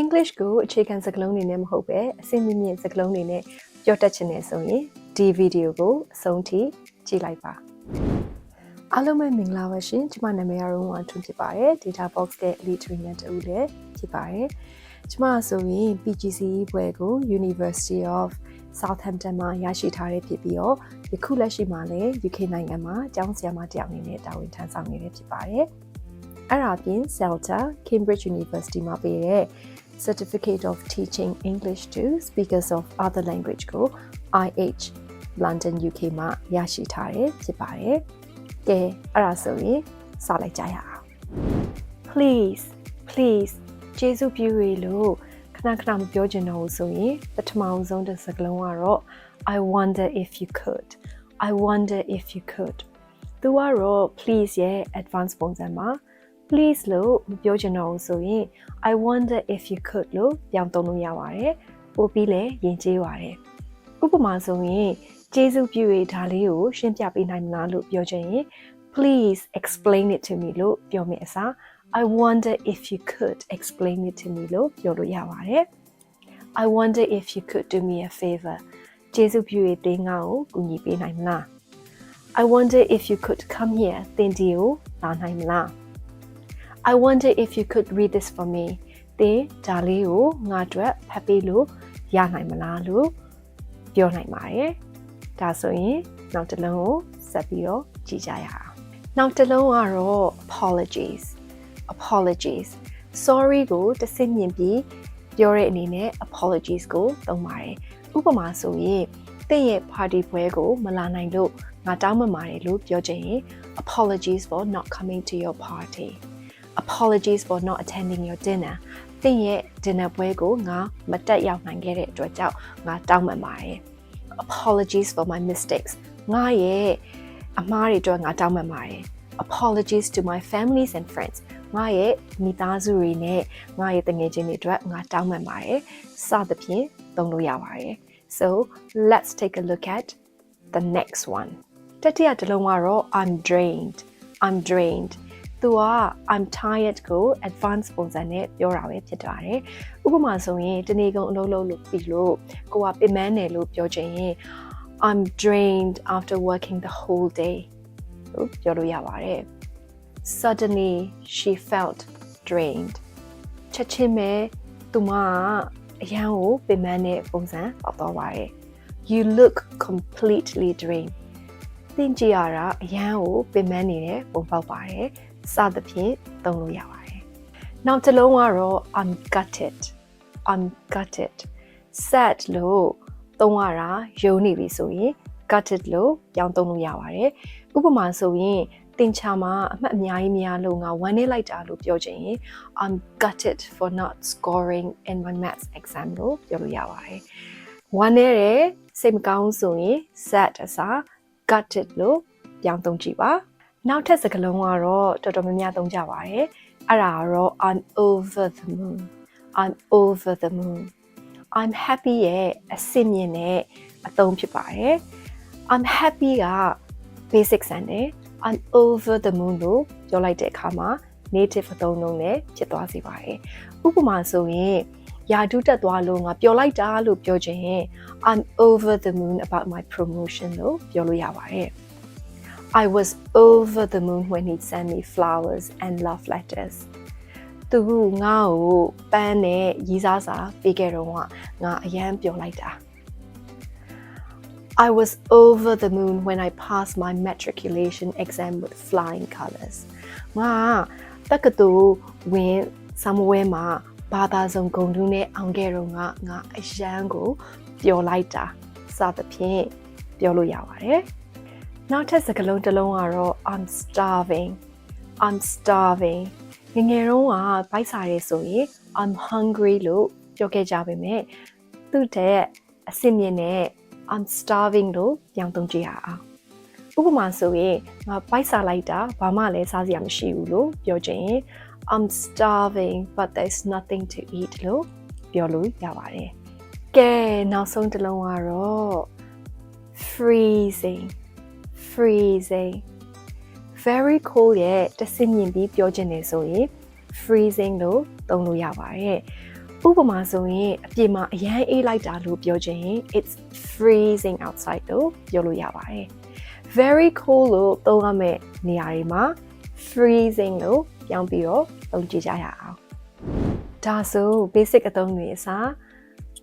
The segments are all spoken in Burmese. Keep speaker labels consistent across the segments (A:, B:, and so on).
A: English ကိုအခြေခံစကားလုံးတွေနဲ့မဟုတ်ပဲအဆင့်မြင့်မြင့်စကားလုံးတွေနဲ့ပြောတတ်ချင်တယ်ဆိုရင်ဒီဗီဒီယိုကိုအဆုံးထိကြည့်လိုက်ပါအားလုံးပဲမင်္ဂလာပါရှင်ကျွန်မနာမည်ကတော့ဝမ်ထွန်းဖြစ်ပါတယ် Data Box ရဲ့ Elite Trainer တူလည်းဖြစ်ပါတယ်ကျွန်မဆိုရင် PGCE ဘွဲကို University of Southampton မှာရရှိထားတဲ့ဖြစ်ပြီးတော့ယခုလက်ရှိမှာလည်း UK နိုင်ငံမှာကျောင်းဆရာမတစ်ယောက်အနေနဲ့တာဝန်ထမ်းဆောင်နေရဖြစ်ပါတယ်အဲ့ဒါအပြင် CELTA Cambridge University မှာပေးတဲ့ Certificate of Teaching English to Speakers of Other Language ကို IH London UK မှာရရှိထားတယ်ဖြစ်ပါတယ်။ကဲအဲ့ဒါဆိုရင်စလိုက်ကြရအောင်။ Please please ကျေးဇူးပြုရလို့ခဏခဏမပြောချင်တော့ဘူးဆိုရင်ပထမဆုံးတစ်စကားလုံးကတော့ I wonder if you could I wonder if you could သူကတော့ please ရဲ့ advance ပုံစံမှာ please လို့မပြောချင်တော့ဘူးဆိုရင် I wonder if you could လို့ပြောင်းသုံးလို့ရပါတယ်။ပို့ပြီးလဲယဉ်ကျေးပါတယ်။ဥပမာဆိုရင်ကျေးဇူးပြုရဒါလေးကိုရှင်းပြပေးနိုင်မလားလို့ပြောချင်ရင် please explain it to me လို့ပြောမိအစား I wonder if you could explain it to me လို့ပြောလို့ရပါတယ်။ I wonder if you could do me a favor ကျေးဇူးပြုရတဲ့ငါ့ကိုကူညီပေးနိုင်မလား I wonder if you could come here သင်ဒီကိုလာနိုင်မလား I wonder if you could read this for me သင်ဒါလေးကိုငါအတွက်ဖတ်ပေးလို့ရနိုင်မလားလို့ပြောနိုင်ပါတယ်ဒါဆိုရင်နောက်တစ်လုံးကိုဆက်ပြီးတော့ကြည့်ကြရအောင်နောက်တစ်လုံးကတော့ apologies apologies sorry ကိုတစ်စင်းမြင်ပြီးပြောတဲ့အနေနဲ့ apologies ကိုသုံးပါတယ်ဥပမာဆိုရင်တင့်ရဲ့ party ပွဲကိုမလာနိုင်လို့ငါတောင်းပန်ပါတယ်လို့ပြောချင်ရင် apologies for not coming to your party apologies for not attending your dinner တင့်ရဲ့ dinner ပွဲကိုငါမတက်ရောက်နိုင်ခဲ့တဲ့အတွက်ကြောင့်ငါတောင်းပန်ပါတယ် apologies for my mistakes ငါရဲ့အမှားတွေအတွက်ငါတောင်းပန်ပါတယ် apologies to my families and friends ငါရဲ့မိသားစုတွေနဲ့ငါရဲ့တငယ်ချင်းတွေအတွက်ငါတောင်းပန်ပါတယ်စသဖြင့်သုံးလို့ရပါတယ် so let's take a look at the next one တတိယတစ်လုံးကတော့ I'm drained I'm drained သူက I'm tired ကို advance ပုံစံနဲ့ပြောတာပဲဖြစ်ပါတယ်။ဥပမာဆိုရင်တနေ့ကုန်အလုပ်လုပ်လို့ပြီးလို့ကိုကပင်ပန်းတယ်လို့ပြောချင်ရင် I'm drained after working the whole day လို့ပြောလို့ရပါတယ်။ Suddenly she felt drained ချက်ချင်းပဲသူမအရန်ကိုပင်ပန်းတဲ့ပုံစံပေါက်သွားပါတယ်။ You look completely drained သင်ကြည့်ရတာအရန်ကိုပင်ပန်းနေတဲ့ပုံပေါက်ပါတယ်။ စသဖြင့်သုံးလို့ရပါတယ်။နောက်တစ်လုံးကတော့ I'm gutted I'm gutted sad လို့သုံးရတာယုံနေပြီဆိုရင် gutted လို့ပြောင်းသုံးလို့ရပါတယ်။ဥပမာဆိုရင်တင်ချာမှာအမှတ်အများကြီးများလို့ငါဝမ်းနေလိုက်တာလို့ပြောချင်ရင် I'm gutted for not scoring in my maths exam လို့ပြောလို့ရပါတယ်။ဝမ်းနေတယ်စိတ်မကောင်းဆိုရင် sad အစား gutted လို့ပြောင်းသုံးကြည့်ပါ။ နောက်ထပ်စကားလုံးကတော့တော်တော်များများသုံးကြပါတယ်အဲ့ဒါကတော့ I'm over the moon I'm over the moon I'm happy ရဲ့အစစ်မြင့်နဲ့အသုံးဖြစ်ပါတယ် I'm happy က basic ဆန်တယ် I'm over the moon လို့ပြောလိုက်တဲ့အခါမှာ native အသုံးလုံးနဲ့ဖြစ်သွားစေပါတယ်ဥပမာဆိုရင်ယာဒုတက်သွားလို့ငါပြောလိုက်တာလို့ပြောချင်ရင် I'm over the moon about my promotion လို့ပြောလို့ရပါတယ် I was over the moon when he sent me flowers and love letters သူကငါ့ကိုပန်းနဲ့ရီးစားစာပေးခဲ့တော့ငါအရန်ပျော်လိုက်တာ I was over the moon when I passed my matriculation exam with flying colors ငါတက္ကသိုလ်ဝင် somewhere မှာဘာသာစုံဂုဏ်ထူးနဲ့အောင်ခဲ့တော့ငါငါအရန်ကိုပျော်လိုက်တာစသဖြင့်ပြောလို့ရပါတယ် နောက်ထပ်စကားလုံးတစ်လုံးကတော့ I'm starving I'm starving ငငယ်တုန်းကဗိုက်စားရဲဆိုရင် I'm hungry လို့ပြောခဲ့ကြပါမယ်သူတဲ့ အစ်စ်မြင့်နဲ့ I'm starving လို့ပြောင်းသုံးကြည့်ရအောင်ဥပမာဆိုရင်ငါဗိုက်စားလိုက်တာဘာမှလည်းစားစရာမရှိဘူးလို့ပြောချင်ရင် I'm starving but there's nothing to eat လို့ပြောလို့ရပါတယ်ကဲနောက်ဆုံးတစ်လုံးကတော့ freezing freezing very cold ရဲ့တဆင့်မြင့်ပြီးပြောချင်တယ်ဆိုရင် freezing လို့သုံးလို့ရပါတယ်ဥပမာဆိုရင်အပြင်မှာအရန်အေးလိုက်တာလို့ပြောချင်ရင် it's freezing outside လို့ပြောလို့ရပါတယ် very cold လို့သုံးရမယ့်နေရာတွေမှာ freezing လို့ပြောင်းပြီးတော့သုံးကြည့်ကြရအောင်ဒါဆို basic အသုံးတွေအစား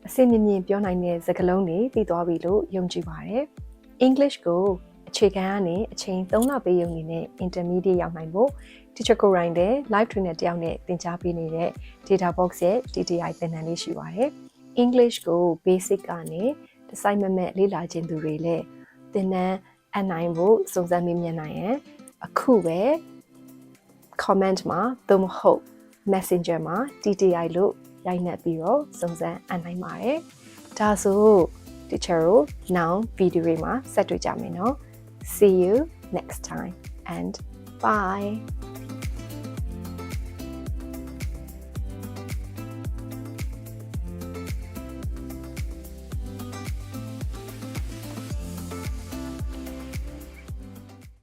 A: အစင်မြင့်မြင့်ပြောနိုင်တဲ့စကားလုံးတွေသိသွားပြီလို့ယုံကြည်ပါတယ် English ကို အခြေခံကနေအချိန်3လပေးရုံနေနဲ့ intermediate ရောက်နိုင်ဖို့ teacher ကိုရိုင်းတဲ့ live trainer တယောက်နဲ့သင်ကြားပေးနေတဲ့ data box ရဲ့ TTI သင်တန်းလေးရှိပါတယ် English ကို basic ကနေဒီဇိုင်းမမက်လေ့လာခြင်းသူတွေလည်းသင်တန်းအနိုင်ဖို့စုံစမ်းမေးမြန်းနိုင်ရင်အခုပဲ comment မှာသို့မဟုတ် messenger မှာ TTI လို့ရိုက်နှက်ပြီးတော့စုံစမ်းအနိုင်ပါတယ်ဒါဆို teacher ကို now video တွေမှာဆက်တွေ့ကြမယ်နော် see you next time and bye